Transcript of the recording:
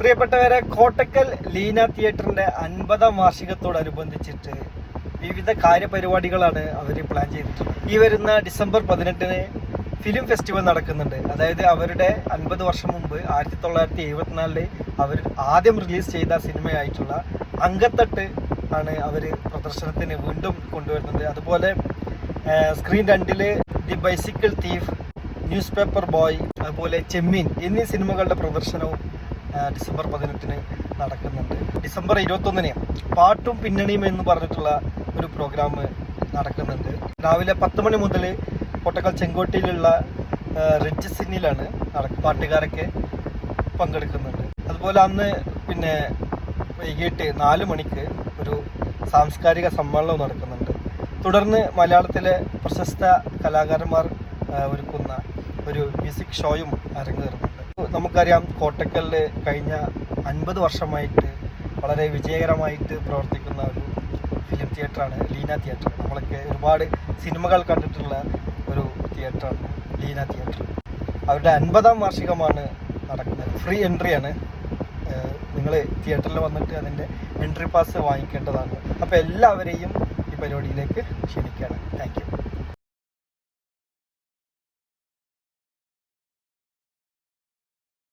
പ്രിയപ്പെട്ടവരെ കോട്ടക്കൽ ലീന തിയേറ്ററിന്റെ അൻപതാം വാർഷികത്തോടനുബന്ധിച്ചിട്ട് വിവിധ കാര്യപരിപാടികളാണ് അവർ പ്ലാൻ ചെയ്തിട്ടുള്ളത്. ഈ വരുന്ന ഡിസംബർ പതിനെട്ടിന് ഫിലിം ഫെസ്റ്റിവൽ നടക്കുന്നുണ്ട്. അതായത് അവരുടെ അൻപത് വർഷം മുമ്പ് ആയിരത്തി തൊള്ളായിരത്തി എഴുപത്തിനാലിൽ അവർ ആദ്യം റിലീസ് ചെയ്ത സിനിമയായിട്ടുള്ള അങ്കത്തട്ട് ആണ് അവർ പ്രദർശനത്തിന് വീണ്ടും കൊണ്ടുവരുന്നത്. അതുപോലെ സ്ക്രീൻ രണ്ടിൽ the bicycle thief newspaper boy അതുപോലെ ചെമ്മീൻ എന്നീ സിനിമകളുടെ പ്രദർശനവും ഡിസംബർ പതിനെട്ടിന് നടക്കുന്നുണ്ട്. ഡിസംബർ ഇരുപത്തൊന്നിന് പാട്ടും പിന്നണിയും എന്ന് പറഞ്ഞിട്ടുള്ള ഒരു പ്രോഗ്രാം നടക്കുന്നുണ്ട്. രാവിലെ പത്ത് മണി മുതൽ കോട്ടക്കൽ ചെങ്കോട്ടയിലുള്ള റിഡ്ജ് സിന്നിലാണ് പാട്ടുകാരൊക്കെ പങ്കെടുക്കുന്നുണ്ട്. അതുപോലെ അന്ന് പിന്നെ വൈകിട്ട് നാല് മണിക്ക് ഒരു സാംസ്കാരിക സമ്മേളനവും നടക്കുന്നുണ്ട്. തുടർന്ന് മലയാളത്തിലെ പ്രശസ്ത കലാകാരന്മാർ ഒരുക്കുന്ന ഒരു മ്യൂസിക് ഷോയും അരങ്ങേറുന്നുണ്ട്. നമുക്കറിയാം കോട്ടക്കലിൽ കഴിഞ്ഞ അൻപത് വർഷമായിട്ട് വളരെ വിജയകരമായിട്ട് പ്രവർത്തിക്കുന്ന ഒരു ഫിലിം തിയേറ്ററാണ് ലീന തിയേറ്റർ നമ്മളൊക്കെ ഒരുപാട് സിനിമകൾ കണ്ടിട്ടുള്ള ഒരു തിയേറ്ററാണ് ലീന തിയേറ്റർ അവരുടെ അൻപതാം വാർഷികമാണ് നടക്കുന്നത്. ഫ്രീ എൻട്രിയാണ് നിങ്ങൾ തിയേറ്ററിൽ വന്നിട്ട് അതിന്റെ എൻട്രി പാസ് വാങ്ങിക്കേണ്ടതാണ്. അപ്പോൾ എല്ലാവരെയും ഈ പരിപാടിയിലേക്ക് ക്ഷണിക്കുകയാണ്. താങ്ക്